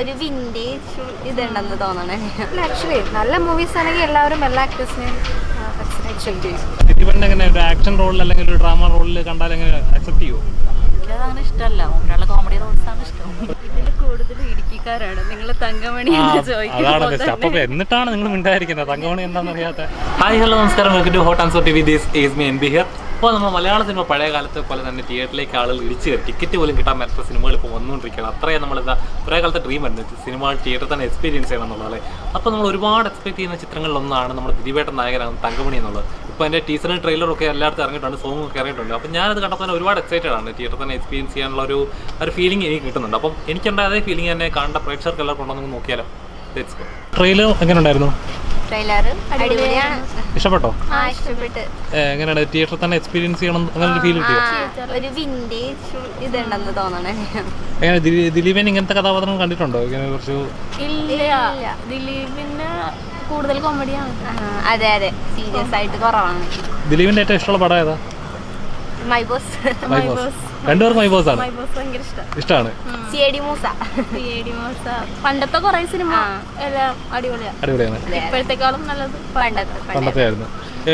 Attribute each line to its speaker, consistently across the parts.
Speaker 1: ഒരു വിന്റേജ് ഇതുണ്ടെന്ന് തോന്നണേ.
Speaker 2: ആക്ച്വലി നല്ല മൂവീസ് ആണെങ്കിൽ എല്ലാവരും എല്ലാ ആക്ടേഴ്സിനെയും അക്സെപ്റ്റ് ചെയ്യും.
Speaker 3: എങ്ങനെ ഒരു ആക്ഷൻ റോളിൽ അല്ലെങ്കിൽ ഒരു ഡ്രാമ റോളിൽ കണ്ടാൽ എങ്ങനെ അക്സെപ്റ്റ് ചെയ്യുമോ
Speaker 4: എനിക്കതങ്ങനെ ഇഷ്ടമല്ല. ഒരാളെ കോമഡി റോൾസാണ് ആണ് ഇഷ്ടം.
Speaker 1: ഇതിൽ കൂടുതൽ ഇടുക്കിക്കാരാണ്. നിങ്ങൾ തങ്കമണി
Speaker 3: എന്നിട്ടാണ് നിങ്ങൾ മിണ്ടായിരിക്കുന്നത് തങ്കമണി എന്താണെന്ന് അറിയാത്ത ഹായ് ഹലോ നമസ്കാരം. Welcome to hot answer T V this is me N B here അപ്പോൾ നമ്മൾ മലയാള സിനിമ പഴയ കാലത്തെ പോലെ തന്നെ തിയേറ്ററിലേക്ക് ആളുകൾ ഇടിച്ച് കയറി. ടിക്കറ്റ് പോലും കിട്ടാൻ പറ്റാത്ത സിനിമകൾ ഇപ്പോൾ വന്നുകൊണ്ടിരിക്കുകയാണ് അത്രയും നമ്മളെന്താ പഴയ കാലത്തെ ഡ്രീം ആയിരുന്നു. സിനിമ തിയേറ്ററിൽ തന്നെ എക്സ്പീരിയൻസ് ചെയ്യണം എന്നുള്ളത് അപ്പോൾ നമ്മൾ ഒരുപാട് എക്സ്പെക്ട് ചെയ്യുന്ന ചിത്രങ്ങളിലൊന്നാണ് നമ്മുടെ ദിലീപേട്ടൻ നായകനാണ് തങ്കമണി എന്നുള്ളത്. ഇപ്പോൾ എന്റെ ടീസറും ട്രെയിലറും ഒക്കെ എല്ലായിടത്തും ഇറങ്ങിയിട്ടുണ്ട് സോങ്ങും ഒക്കെ ഇറങ്ങിയിട്ടുണ്ട്. അപ്പോൾ ഞാനത് കണ്ടപ്പോൾ തന്നെ ഒരുപാട് എക്സൈറ്റഡ് ആണ്. തിയേറ്ററിൽ തന്നെ എക്സ്പീരിയൻസ് ചെയ്യാനുള്ള ഒരു ഒരു ഫീലിംഗ് എനിക്ക് കിട്ടുന്നുണ്ട്. അപ്പം എനിക്കുണ്ടായ അതേ ഫീലിംഗ് തന്നെ കാണേണ്ട പ്രേക്ഷകർക്ക് എല്ലാവർക്കും ഉണ്ടോ നോക്കിയാലോ? ട്രെയിലർ എങ്ങനെ ഉണ്ടായിരുന്നു?
Speaker 1: ട്രെയിലർ അടിപൊളിയാണ്.
Speaker 3: ഇഷ്ടപ്പെട്ടോ?
Speaker 1: ആ ഇഷ്ടപ്പെട്ട്.
Speaker 3: എങ്ങനെയാണ് തിയേറ്ററിൽ തന്നെ എക്സ്പീരിയൻസ് ചെയ്യണം അങ്ങനെ ഒരു ഫീൽ കിട്ടിയോ?
Speaker 1: ഒരു വിന്റേജ് ഇതുണ്ടെന്ന് തോന്നണേ.
Speaker 3: എങ്ങനെ ദിലീ- ദിലീപൻ ഇങ്ങനത്തെ കഥാപാത്രങ്ങൾ കണ്ടിട്ടുണ്ടോ? ഇങ്ങനെ കുറച്ച്
Speaker 1: ഇല്ല.
Speaker 4: ദിലീപിന് കൂടുതൽ കോമഡിയാണ്
Speaker 1: അതെ അതെ. സീരിയസ് ആയിട്ട് കുറവാണ്.
Speaker 3: ദിലീപിന്റെ ഏറ്റവും ഇഷ്ടമുള്ള പടം ഏതാ?
Speaker 1: മൈ ബോസ്
Speaker 3: മൈ ബോസ് രണ്ടുപേർക്കും മൈ ബോസ് ആണ്.
Speaker 4: ബോസ് ഭയങ്കര ഇഷ്ടം.
Speaker 3: ഇഷ്ടമാണ്
Speaker 1: C A D Moosa.
Speaker 4: Moosa. പണ്ടത്തെ കുറെ സിനിമ. എല്ലാം അടിപൊളിയാണ്
Speaker 3: അടിപൊളിയാണ്.
Speaker 4: ഇപ്പോഴത്തെക്കാളും നല്ലത്
Speaker 1: പണ്ടത്തെ.
Speaker 3: ആയിരുന്നു.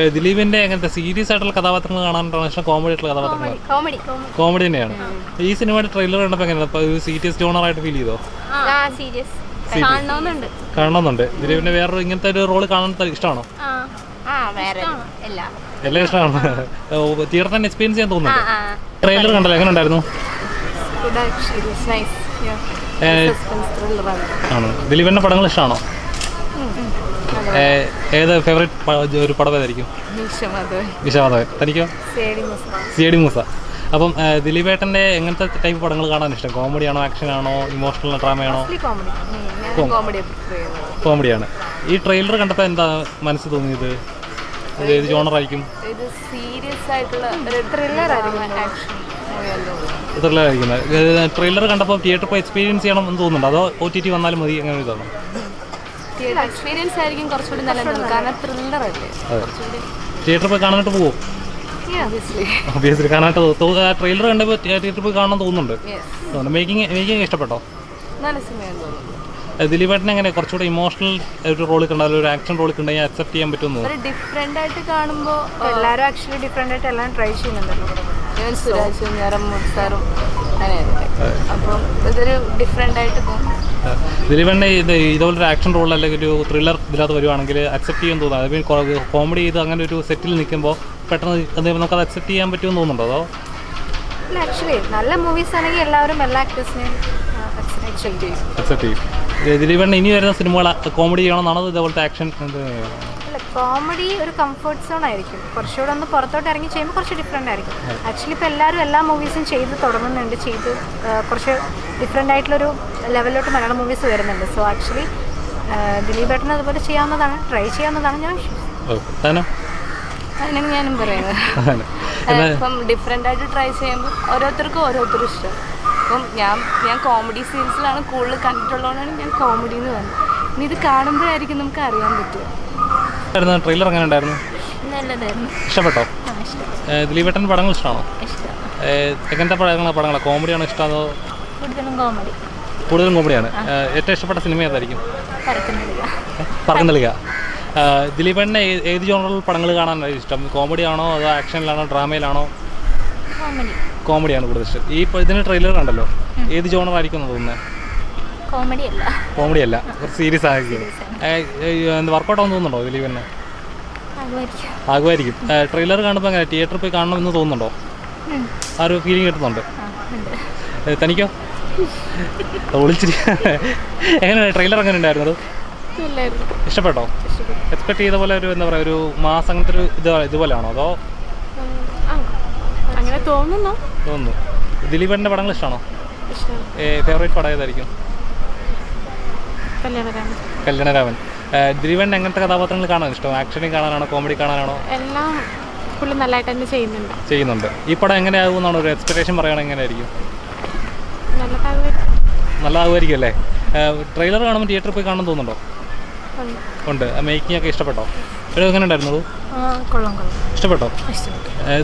Speaker 3: ദിലീപിന്റെ എങ്ങനത്തെ സീരിയസ് ആയിട്ടുള്ള കഥാപാത്രങ്ങൾ കാണാനാണ് ഇഷ്ടം? കോമഡി ആയിട്ടുള്ള കഥാപാത്രങ്ങൾ?
Speaker 1: കോമഡി
Speaker 3: കോമഡി തന്നെയാണ്. ഈ സിനിമയുടെ ട്രെയിലർ കണ്ടപ്പോ എങ്ങനെയാണ്? ഒരു സീരിയസ് ജോണർ ആയിട്ട് ഫീൽ ചെയ്തോ?
Speaker 1: ആ. സീരിയസ്
Speaker 4: കാണണമെന്നുണ്ട്.
Speaker 3: കാണണമെന്നുണ്ട്. ദിലീപിന്റെ വേറൊരു ഇങ്ങനത്തെ ഒരു റോൾ കാണാൻ ഇഷ്ടമാണോ? എല്ലാം ഇഷ്ടമാണ്. തിയേറ്റർ തന്നെ എക്സ്പീരിയൻസ് ചെയ്യാൻ
Speaker 1: തോന്നുന്നു
Speaker 3: തോന്നുന്നുണ്ട് ട്രെയിലർ കണ്ടല്ലോ എങ്ങനെ ഉണ്ടായിരുന്നു ആണോ. ദിലീപിന്റെ പടങ്ങൾ ഇഷ്ടമാണോ? ഏത് ഫേവറേറ്റ് ഒരു പടം ഏതായിരിക്കും? വിശ്വനാഥൻ തനിക്കോ? C D Moosa. അപ്പം ദിലീപേട്ടന്റെ എങ്ങനത്തെ ടൈപ്പ് പടങ്ങൾ കാണാൻ ഇഷ്ടം? കോമഡി ആണോ ആക്ഷൻ ആണോ ഇമോഷണൽ ഡ്രാമയാണോ കോമഡിയാണ് ഈ ട്രെയിലർ കണ്ടപ്പോൾ എന്താ മനസ്സ് തോന്നിയത്? ഇത് ഏത് ജോണറായിരിക്കും
Speaker 2: ഇത് സീരിയസ് ആയിട്ടുള്ള ഒരു ത്രില്ലർ ആയിരിക്കും ആക്ഷൻ
Speaker 3: ത്രില്ലറായിരിക്കുന്നത് ട്രെയിലർ കണ്ടപ്പോൾ തിയേറ്ററിൽ പോയി എക്സ്പീരിയൻസ് ചെയ്യണം എന്ന് തോന്നുന്നുണ്ട്? അതോ ഒ ടി ടി വന്നാലും മതി അങ്ങനെ ഇതാണ്?
Speaker 2: എക്സ്പീരിയൻസ് ആയിരിക്കും കുറച്ചുകൂടി നല്ലത്. കാരണം ത്രില്ലർ അല്ലേ?
Speaker 3: അതെ. തിയേറ്ററിൽ പോയി കാണാനായിട്ട് പോകുമോ ഒബിയസ്ലി കാണാനായിട്ട് ട്രെയിലർ കണ്ടപ്പോൾ തിയേറ്ററിൽ പോയി കാണാൻ തോന്നുന്നുണ്ട്. മേക്കിംഗ് മേക്കിംഗ് ഇഷ്ടപ്പെട്ടോ?
Speaker 2: നല്ല സിനിമയാണെന്ന് തോന്നുന്നു
Speaker 3: ദിലീപേട്ടൻ എങ്ങനെ കുറച്ചുകൂടെ ഇമോഷണൽ ഒരു റോളിൽ കണ്ടാലും ഒരു ആക്ഷൻ റോളിൽ കണ്ടാൽ അക്സെപ്റ്റ് ചെയ്യാൻ പറ്റുമെന്ന്
Speaker 2: ഒരു ഡിഫറെന്റ് ആയിട്ട് കാണുമ്പോൾ എല്ലാവരും ആക്ച്വലി ഡിഫറെന്റ് ആയിട്ട് എല്ലാം ട്രൈ ചെയ്യുന്നുണ്ടല്ലോ ഞാൻ സുരാജും മുസാറും അങ്ങനെയായിരുന്നു. അപ്പം ഇതൊരു ഡിഫറെന്റ് ആയിട്ട്
Speaker 3: ദിലീപണ്ണ ഇത് ഇതുപോലൊരു ആക്ഷൻ റോൾ അല്ലെങ്കിൽ ഒരു ത്രില്ലർ ഇതിനകത്ത് വരുവാണെങ്കിൽ അക്സെപ്റ്റ് ചെയ്യാൻ തോന്നുന്നു. അത് കോമഡി ചെയ്ത് അങ്ങനെ ഒരു സെറ്റിൽ നിൽക്കുമ്പോൾ പെട്ടെന്ന് അത് നമുക്കത് അക്സെപ്റ്റ് ചെയ്യാൻ പറ്റുമെന്ന് തോന്നുന്നുണ്ടോ അതോ?
Speaker 2: ആക്ച്വലി നല്ല മൂവീസ് ആണെങ്കിൽ എല്ലാവരും എല്ലാ ആക്ടേഴ്സിനെയും അക്സെപ്റ്റ് ചെയ്യും.
Speaker 3: ദിലീപണ്ണ ഇനി വരുന്ന സിനിമകൾ കോമഡി ചെയ്യണമെന്നാണോ ഇതേപോലത്തെ ആക്ഷൻ
Speaker 2: അല്ല കോമഡി ഒരു കംഫർട്ട് സോൺ ആയിരിക്കും. കുറച്ചുകൂടെ ഒന്ന് പുറത്തോട്ട് ഇറങ്ങി ചെയ്യുമ്പോൾ കുറച്ച് ഡിഫറെന്റ് ആയിരിക്കും. ആക്ച്വലി ഇപ്പോൾ എല്ലാവരും എല്ലാ മൂവീസും ചെയ്ത് തുടങ്ങുന്നുണ്ട് ചെയ്ത് കുറച്ച് ഡിഫറെന്റ് ആയിട്ടുള്ളൊരു ലെവലിലോട്ട് മലയാളം മൂവീസ് വരുന്നുണ്ട്. സോ ആക്ച്വലി ദിലീപ് ഏട്ടൻ അതുപോലെ ചെയ്യാവുന്നതാണ് ട്രൈ ചെയ്യാവുന്നതാണ് ഞാൻ അതിനാണ് ഞാനും പറയുന്നത്. ഇപ്പം ഡിഫറെന്റ് ആയിട്ട് ട്രൈ ചെയ്യുമ്പോൾ ഓരോരുത്തർക്കും ഓരോരുത്തരും ഇഷ്ടം. അപ്പം ഞാൻ ഞാൻ കോമഡി സീൻസിലാണ് കൂടുതൽ കണ്ടിട്ടുള്ളതുകൊണ്ടാണ് ഞാൻ കോമഡി എന്ന് പറഞ്ഞത്. ഇനി ഇത് കാണുമ്പോഴായിരിക്കും നമുക്ക് അറിയാൻ പറ്റുക.
Speaker 3: ട്രെയിലർ എങ്ങനെ ഉണ്ടായിരുന്നു
Speaker 4: നല്ലതായിരുന്നു.
Speaker 3: ഇഷ്ടപ്പെട്ടോ? ദിലീപേട്ടൻ പടങ്ങൾ ഇഷ്ടമാണോ? എങ്ങനത്തെ പടങ്ങളാണ് പടങ്ങളാണ് കോമഡിയാണോ ഇഷ്ടം അതോ
Speaker 4: കൂടുതലും കോമഡി
Speaker 3: കൂടുതലും കോമഡിയാണ്. ഏറ്റവും ഇഷ്ടപ്പെട്ട സിനിമ ഏതായിരിക്കും?
Speaker 4: പറഞ്ഞു
Speaker 3: നൽകുക ദിലീപേട്ടന്റെ ഏത് ജോണറിൽ പടങ്ങൾ കാണാനാണ് ഇഷ്ടം? കോമഡിയാണോ അതോ ആക്ഷനിലാണോ ഡ്രാമയിലാണോ
Speaker 4: കോമഡി
Speaker 3: കോമഡിയാണ് കൂടുതൽ ഇഷ്ടം. ഈ ഇപ്പോൾ ഇതിന് ട്രെയിലർ കണ്ടല്ലോ? ഏത് ജോണറായിരിക്കും എന്ന് തോന്നുന്നത്
Speaker 4: കോമഡി അല്ല
Speaker 3: കുറച്ച് സീരിയസ് ആയിരിക്കും വർക്കൗട്ട് ആവും തോന്നുന്നുണ്ടോ ഇതിൽ
Speaker 4: പിന്നെ
Speaker 3: ആകുമായിരിക്കും. ട്രെയിലർ കാണുമ്പോൾ അങ്ങനെ തിയേറ്ററിൽ പോയി കാണണമെന്ന് തോന്നുന്നുണ്ടോ? ആ ഒരു ഫീലിംഗ് കിട്ടുന്നുണ്ട്. തനിക്കോ? ഒളിച്ചിരി എങ്ങനെയാണ് ട്രെയിലർ അങ്ങനെ ഉണ്ടായിരുന്നത്? ഇഷ്ടപ്പെട്ടോ? എക്സ്പെക്ട് ചെയ്ത പോലെ ഒരു എന്താ പറയുക ഒരു മാസം അങ്ങനത്തെ ഒരു ഇത് ഇതുപോലെയാണോ? അതോ
Speaker 2: തോന്നുന്നു.
Speaker 3: തോന്നുന്നു. ദിലീപന്റെ പടങ്ങൾ ഇഷ്ടമാണോ. ഫേവറേറ്റ് പടം ഏതായിരിക്കും?
Speaker 2: കല്യാണരാമൻ.
Speaker 3: ദിലീപൻ എങ്ങനത്തെ കഥാപാത്രങ്ങൾ കാണാൻ ഇഷ്ടം? ആക്ഷനും കാണാനാണോ കോമഡി കാണാനാണോ?
Speaker 2: എല്ലാം പുള്ളി നല്ലതായിട്ട് തന്നെ ചെയ്യുന്നുണ്ട്.
Speaker 3: ചെയ്യുന്നുണ്ട്. ഈ പടം എങ്ങനെയാകുമെന്നാണ് ഒരു എക്സ്പെക്ടേഷൻ പറയുകയാണെങ്കിൽ എങ്ങനെയായിരിക്കും?
Speaker 2: നല്ലതാകുമായിരിക്കും.
Speaker 3: അല്ലേ? ട്രെയിലർ കാണുമ്പോൾ തിയേറ്ററിൽ പോയി കാണാൻ തോന്നുന്നുണ്ടോ? ഉണ്ട്. മേക്കിംഗ് ഒക്കെ ഇഷ്ടപ്പെട്ടോ? എങ്ങനെ ഉണ്ടായിരുന്നത്? ഇഷ്ടപ്പെട്ടോ?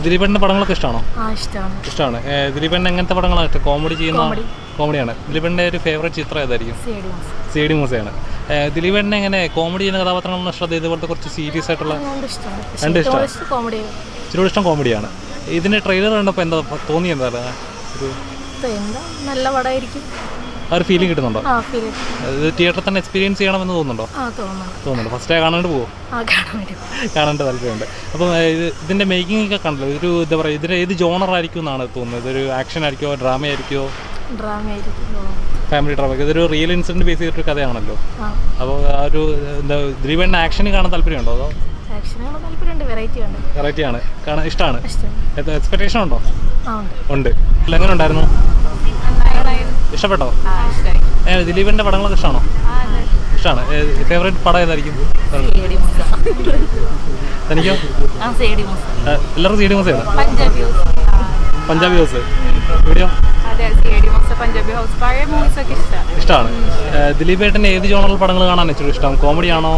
Speaker 3: ദിലീപേട്ടന്റെ പടങ്ങളൊക്കെ ഇഷ്ടമാണോ?
Speaker 4: ഇഷ്ടമാണ്.
Speaker 3: ദിലീപേട്ടൻ എങ്ങനത്തെ പടങ്ങളാണ് കോമഡി ചെയ്യുന്ന കോമഡിയാണ്. ദിലീപേട്ടന്റെ ഒരു ഫേവറേറ്റ് ചിത്രം ഏതായിരിക്കും?
Speaker 2: C D Moosa.
Speaker 3: മൂസയാണ്. ദിലീപേട്ടനെ എങ്ങനെ കോമഡി ചെയ്യുന്ന കഥാപാത്രങ്ങളൊന്നും ശ്രദ്ധ ഇതുപോലത്തെ കുറച്ച് സീരിയസ് ആയിട്ടുള്ള
Speaker 2: രണ്ട് ഇഷ്ടമാണ്.
Speaker 3: ഇച്ചിരി ഇഷ്ടം കോമഡിയാണ്. ഇതിന്റെ ട്രെയിലർ കണ്ടപ്പോൾ എന്താ തോന്നി എന്താണ് ഒരു
Speaker 2: എന്താ? നല്ല പടമായിരിക്കും.
Speaker 3: ആ ഒരു ഫീലിംഗ് കിട്ടുന്നുണ്ടോ? ഇത് തിയേറ്ററിൽ തന്നെ എക്സ്പീരിയൻസ് ചെയ്യണമെന്ന് തോന്നുന്നുണ്ടോ?
Speaker 2: ആ തോന്നുന്നുണ്ട്.
Speaker 3: ഫസ്റ്റ് കാണാണ്ട്
Speaker 2: പോകും
Speaker 3: കാണേണ്ട താല്പര്യമുണ്ട്. അപ്പം ഇതിന്റെ മേക്കിംഗ് ഒക്കെ കണ്ടല്ലോ. ഒരു എന്താ പറയുക ഇതിന്റെ ഏത് ജോണർ ആയിരിക്കും എന്നാണ് തോന്നുന്നത്? ഇതൊരു ആക്ഷൻ ആയിരിക്കോ ഡ്രാമ ആയിരിക്കോ?
Speaker 2: ഡ്രാമ ആയിരിക്കും
Speaker 3: ഫാമിലി ഡ്രാമ ഇതൊരു റിയൽ ഇൻസിഡന്റ് ബേസ് ചെയ്തിട്ടൊരു കഥയാണല്ലോ. അപ്പോൾ ആ ഒരു എന്താ ദിലീപേണ്ണ ആക്ഷൻ കാണാൻ താല്പര്യമുണ്ടോ അതോ?
Speaker 2: വെറൈറ്റി ഉണ്ട്.
Speaker 3: വെറൈറ്റി ആണ്. കാണാൻ ഇഷ്ടമാണ് എക്സ്പെക്ടേഷൻ ഉണ്ടോ?
Speaker 2: ഉണ്ട്.
Speaker 3: എങ്ങനെ ഉണ്ടായിരുന്നു? ഇഷ്ടപ്പെട്ടോ? ദിലീപിന്റെ പടങ്ങളൊക്കെ ഇഷ്ടമാണോ ഇഷ്ടമാണ് ഫേവറേറ്റ് പടം ഏതായിരിക്കും? തനിക്കോ? എല്ലാവർക്കും C D
Speaker 1: Moosa Punjabi House. ഒക്കെ ഇഷ്ടമാണ്
Speaker 3: ദിലീപ് ഏട്ടന്റെ ഏത് ജോണറിൽ പടങ്ങൾ കാണാൻ ഇച്ചിരി ഇഷ്ടം? കോമഡി ആണോ?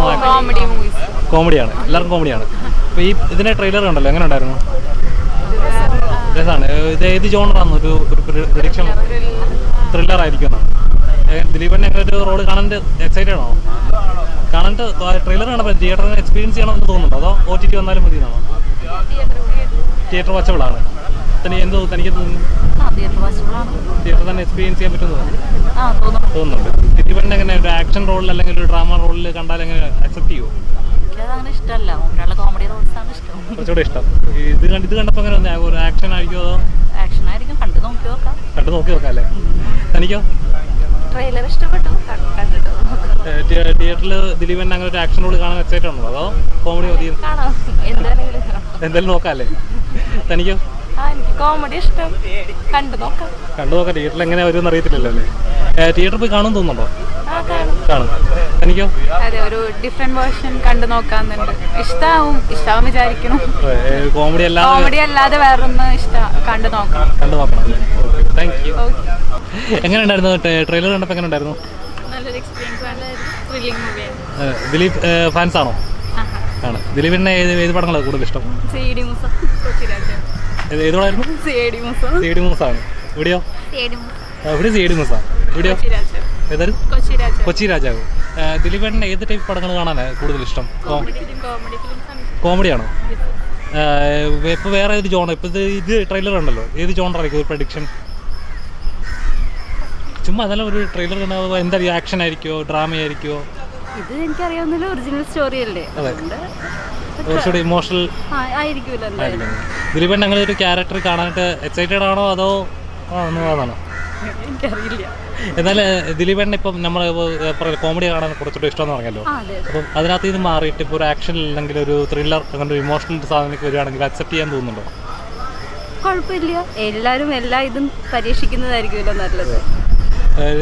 Speaker 3: കോമഡിയാണ് എല്ലാവർക്കും കോമഡിയാണ് അപ്പോൾ ഈ ഇതിന്റെ ട്രെയിലർ കണ്ടല്ലോ എങ്ങനെ ഉണ്ടായിരുന്നു? രസമാണ് ഇത് ഏത് ജോണറാണ് ഒരു പ്രഡിക്ഷൻ ത്രില്ലർ ആയിരിക്കും ദിലീപൻ അങ്ങനെ ഒരു റോൾ കാണാൻ എക്സൈറ്റഡ് ആണോ? കാണാൻ ട്രെയിലർ കാണാൻ തിയേറ്ററിന് എക്സ്പീരിയൻസ് ചെയ്യണമെന്ന് തോന്നുന്നുണ്ടോ? അതോ ഒ ടി ടി വന്നാലും മതി എന്നാണോ തിയേറ്റർ വച്ചവളാണ് തനി എന്തോ തനിക്ക് തിയേറ്റർ തന്നെ എക്സ്പീരിയൻസ് ചെയ്യാൻ പറ്റുമെന്ന് തോന്നുന്നുണ്ട്. ദിലീപൻ എങ്ങനെ ഒരു ആക്ഷൻ റോളിൽ അല്ലെങ്കിൽ ഒരു ഡ്രാമ റോളിൽ കണ്ടാൽ എങ്ങനെ അക്സെപ്റ്റ് ചെയ്യുമോ
Speaker 4: അങ്ങനെ ഇഷ്ടമല്ല. ഒരാളെ കോമഡി ഇഷ്ടം.
Speaker 3: കുറച്ചുകൂടെ ഇഷ്ടം. ഇത് കണ്ട് ഇത് കണ്ടപ്പോൾ എങ്ങനെ ഒരു ആക്ഷൻ ആയിരിക്കുമോ അതോ
Speaker 4: ആക്ഷൻ ആയിരിക്കും. കണ്ടു നോക്കി നോക്കാം.
Speaker 3: കണ്ടു നോക്കി നോക്കാം അല്ലേ? തനിക്കോ?
Speaker 1: ട്രെയിലർ ഇഷ്ടപ്പെട്ടു.
Speaker 3: തിയേറ്ററിൽ ദിലീപൻ അങ്ങനെ ഒരു ആക്ഷൻ റോൾ കാണാൻ എക്സൈറ്റ് ഉണ്ടോ അതോ കോമഡി മതി? എന്തായാലും നോക്കാല്ലേ? തനിക്കോ?
Speaker 1: കോമഡി ഇഷ്ടം. കണ്ടു നോക്കാം.
Speaker 3: കണ്ടു നോക്കാം. തിയേറ്ററിൽ എങ്ങനെ വരുമെന്ന് അറിയത്തില്ലല്ലോ അല്ലേ? തിയേറ്ററിൽ പോയി കാണും തോന്നുന്നുണ്ടോ?
Speaker 1: കാണും.
Speaker 3: തനിക്കോ
Speaker 1: അതെ ഒരു ഡിഫറെന്റ് വേർഷൻ കണ്ടു നോക്കാന്നുണ്ട്. ഇഷ്ടാവും ഇഷ്ടാവും വിചാരിക്കണം
Speaker 3: കോമഡി അല്ലാതെ
Speaker 1: കോമഡി അല്ലാതെ വേറൊന്ന് ഇഷ്ട കണ്ടു നോക്കണം.
Speaker 3: കണ്ടു നോക്കണം താങ്ക് യു എങ്ങനെ ഉണ്ടായിരുന്നു ട്രെയിലർ കണ്ടപ്പോൾ എങ്ങനെ ഉണ്ടായിരുന്നു?
Speaker 1: നല്ലൊരു എക്സ്പീരിയൻസ് നല്ല ത്രില്ലിംഗ് മൂവിയാണ്
Speaker 3: ദിലീപ് ഫാൻസ് ആണോ ആണ്. ദിലീപിന്റെ ഏത് ഏത് പടങ്ങളാണ് കൂടുതൽ ഇഷ്ടം?
Speaker 1: സി ഡി മുസ കൊച്ചി രാജാവ്
Speaker 3: ഏത് ഏത് പടമായിരുന്നു?
Speaker 1: C D Moosa.
Speaker 3: ഇവിടെയോ? ഇവിടെ സി ഡി മൂസ. ഇവിടെയോ?
Speaker 1: കൊച്ചി രാജാവ്.
Speaker 3: ഏതായാലും
Speaker 1: കൊച്ചി രാജാവ്.
Speaker 3: ദിലീപേട്ടന്റെ ഏത് ടൈപ്പ് പടങ്ങൾ കാണാനാണ് കൂടുതൽ ഇഷ്ടം? കോമഡിയാണോ? ഇപ്പോൾ വേറെ ഏത് ജോണർ ഇപ്പോൾ ഇത് ഇത് ട്രെയിലർ ഉണ്ടല്ലോ. ഏത് ജോണറായിരിക്കും ഒരു പ്രഡിക്ഷൻ ചുമ്മാ അതല്ല ഒരു ട്രെയിലർ കണ്ടാൽ എന്താ ആക്ഷൻ ആയിരിക്കുമോ ഡ്രാമ ആയിരിക്കുമോ
Speaker 1: ഇത് എനിക്കറിയാവുന്ന ഒറിജിനൽ സ്റ്റോറി അല്ലേ?
Speaker 3: കുറച്ചുകൂടി ഇമോഷണൽ ആയിരിക്കും. ദിലീപൻ അങ്ങനെ ഒരു ക്യാരക്ടർ കാണാനായിട്ട് എക്സൈറ്റഡ് ആണോ അതോ അതാണോ
Speaker 1: എനിക്കറിയില്ല.
Speaker 3: എന്നാൽ ദിലീപൻ ഇപ്പം നമ്മൾ കോമഡി കാണാൻ കുറച്ചുകൂടി ഇഷ്ടമെന്ന് പറഞ്ഞല്ലോ. അപ്പം അതിനകത്ത് ഇത് മാറിയിട്ട് ഇപ്പോൾ ഒരു ആക്ഷൻ അല്ലെങ്കിൽ ഒരു ത്രില്ലർ അങ്ങനെ ഒരു ഇമോഷണൽ സാധനമൊക്കെ വരികയാണെങ്കിൽ അക്സെപ്റ്റ് ചെയ്യാൻ തോന്നുന്നുണ്ടോ?
Speaker 1: കുഴപ്പമില്ല. എല്ലാവരും എല്ലാ ഇതും പരീക്ഷിക്കുന്നതായിരിക്കുമല്ലോ നല്ലത്.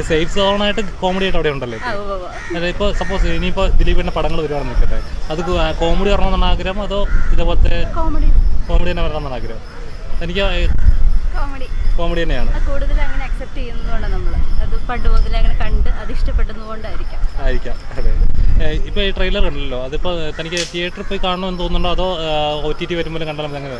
Speaker 3: സേഫ് സോണായിട്ട് കോമഡി ആയിട്ട് അവിടെ ഉണ്ടല്ലേ. ഇപ്പോൾ സപ്പോസ് ഇനിയിപ്പോൾ ദിലീപിന്റെ പടങ്ങൾ വരുവാണെന്ന് നിൽക്കട്ടെ അത് കോമഡി വരണമെന്നാണ് ആഗ്രഹം അതോ ഇതേപോലത്തെ
Speaker 1: കോമഡി
Speaker 3: കോമഡി തന്നെ വരണമെന്നാണ് ആഗ്രഹം? എനിക്ക്
Speaker 1: കോമഡി
Speaker 3: കോമഡി തന്നെയാണ്.
Speaker 1: കൂടുതൽ അങ്ങനെ അക്സെപ്റ്റ് ചെയ്യുന്നതുകൊണ്ടാണ് നമ്മൾ അത് പണ്ട് മുതലേ അങ്ങനെ കണ്ട് അത് ഇഷ്ടപ്പെട്ടതുകൊണ്ടായിരിക്കാം
Speaker 3: ആയിരിക്കാം. അതെ. ഇപ്പോൾ ഈ ട്രെയിലർ ഉണ്ടല്ലോ. അതിപ്പോ തനിക്ക് തിയേറ്ററിൽ പോയി കാണണമെന്ന് തോന്നുന്നുണ്ടോ? അതോ ഒ ടി ടി വരുമ്പോൾ കണ്ടാലും അങ്ങനെ?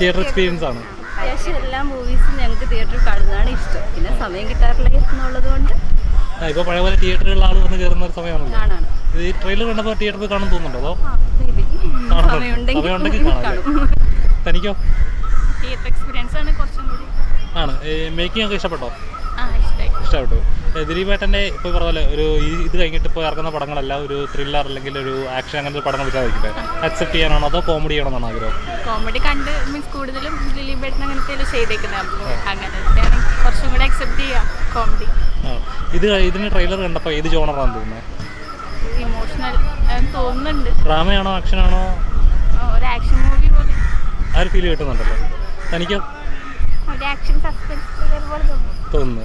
Speaker 1: തിയേറ്റർ
Speaker 3: എക്സ്പീരിയൻസ് ആണ്.
Speaker 1: അത്യാവശ്യം എല്ലാ മൂവീസും ഞങ്ങൾക്ക് തിയേറ്ററിൽ കാണുന്നതാണ് ഇഷ്ടം. പിന്നെ സമയം കിട്ടാറില്ല എന്നുള്ളത് കൊണ്ട്
Speaker 3: ഇപ്പൊ പഴയ പോലെ തിയേറ്ററുകളിൽ ആൾ വന്ന് കയറുന്ന ഒരു സമയമാണല്ലോ.
Speaker 1: കാണാണ്.
Speaker 3: ഇത് ഈ ട്രെയിലർ കണ്ടപ്പോൾ തിയേറ്ററിൽ പോയി കാണാൻ തോന്നുന്നുണ്ടോ? അതോ
Speaker 1: സമയമുണ്ടെങ്കിൽ
Speaker 3: കാണാം. തനിക്കോ?
Speaker 1: തിയേറ്റർ എക്സ്പീരിയൻസ് ആണ് കുറച്ചും കൂടി.
Speaker 3: ആണ്. മേക്കിംഗ് ഒക്കെ ഇഷ്ടപ്പെട്ടോ? ഇഷ്ടപ്പെട്ടു. ദിലീപേട്ടന്റെ ഇപ്പോൾ പറഞ്ഞ പോലെ ഒരു ഇത് കഴിഞ്ഞിട്ട് ഇപ്പോൾ ഇറങ്ങുന്ന പടങ്ങളല്ല ഒരു ത്രില്ലർ അല്ലെങ്കിൽ ഒരു ആക്ഷൻ അങ്ങനത്തെ പടങ്ങൾ വെച്ചായിരിക്കട്ടെ അക്സെപ്റ്റ് ചെയ്യാനാണോ അതോ കോമഡി ആണോ ആഗ്രഹം?
Speaker 1: കോമഡി കണ്ട് മീൻസ് കൂടുതലും ദിലീപേട്ടൻ അങ്ങനത്തെ ചെയ്തേക്കുന്നത് അപ്പോൾ അങ്ങനത്തെ കുറച്ചും കൂടി അക്സെപ്റ്റ് ചെയ്യാം കോമഡി
Speaker 3: ഇത് ഇതിന് ട്രെയിലർ കണ്ടപ്പോൾ ഏത് ജോണറാണെന്ന് തോന്നുന്നത്
Speaker 1: ഇമോഷണൽ തോന്നുന്നുണ്ട്.
Speaker 3: ഡ്രാമയാണോ ആക്ഷനാണോ
Speaker 1: ആ, ഒരു ആക്ഷൻ മൂവി പോലെ.
Speaker 3: ആ ഒരു ഫീൽ കിട്ടുന്നുണ്ടല്ലോ. തനിക്കോ
Speaker 1: ഒരു ആക്ഷൻ സസ്പെൻസ് പോലെ തോന്നുന്നു.
Speaker 3: തോന്നുന്നു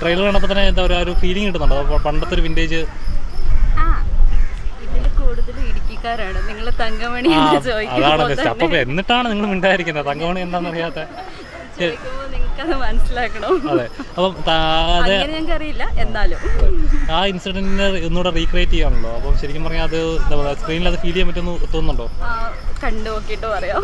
Speaker 3: ട്രെയിലർ കണ്ടപ്പോൾ തന്നെ എന്താ പറയുക ഒരു ഫീലിംഗ് കിട്ടുന്നുണ്ടോ? പണ്ടത്തെ ഒരു വിന്റേജ്
Speaker 1: ആ. ഇതിൽ കൂടുതലും ഇടുക്കിക്കാരാണ്. നിങ്ങൾ തങ്കമണി
Speaker 3: അതാണ് എന്നിട്ടാണ് നിങ്ങൾ മിണ്ടായിരിക്കുന്നത് തങ്കമണി എന്താണെന്ന് അറിയാത്ത ആ ഇൻസിഡന്റിനെ ഒന്നുകൂടെ റീക്രിയേറ്റ് ചെയ്യാണല്ലോ. അപ്പം ശരിക്കും പറഞ്ഞാൽ അത് സ്ക്രീനിൽ അത് ഫീൽ ചെയ്യാൻ പറ്റുമെന്ന് തോന്നുന്നുണ്ടോ?
Speaker 1: കണ്ടു നോക്കിയിട്ട് പറയാം.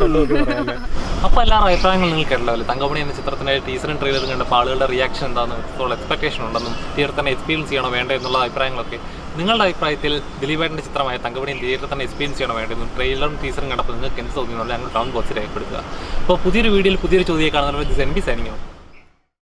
Speaker 3: അപ്പോൾ എല്ലാവരും അഭിപ്രായങ്ങൾ നിങ്ങൾ കേട്ടല്ലോ തങ്കമണി എന്ന ചിത്രത്തിന്റെ ടീസറും ട്രെയിലറും കണ്ടപ്പോൾ ആളുകളുടെ റിയാക്ഷൻ എന്താണെന്ന് എക്സ്പെക്ടേഷൻ ഉണ്ടെന്നും തിയേറ്റർ തന്നെ എക്സ്പീരിയൻസ് ചെയ്യണോ വേണ്ടോ എന്നുള്ള അഭിപ്രായങ്ങളൊക്കെ നിങ്ങളുടെ അഭിപ്രായത്തിൽ ദിലീപേട്ടന്റെ ചിത്രമായ തങ്കമണി തിയേറ്റർ തന്നെ എക്സ്പീരിയൻസ് ചെയ്യണോ വേണ്ടതെന്നും ട്രെയിലറും ടീസറും കണ്ടപ്പോൾ നിങ്ങൾക്ക് എന്ത് തോന്നിയെന്നുള്ള ഞങ്ങൾ കമന്റ് ബോക്സിൽ രേഖപ്പെടുത്തുക. അപ്പോൾ പുതിയൊരു വീഡിയോയിൽ പുതിയൊരു ചോദ്യം കാണുന്നത് എം ബി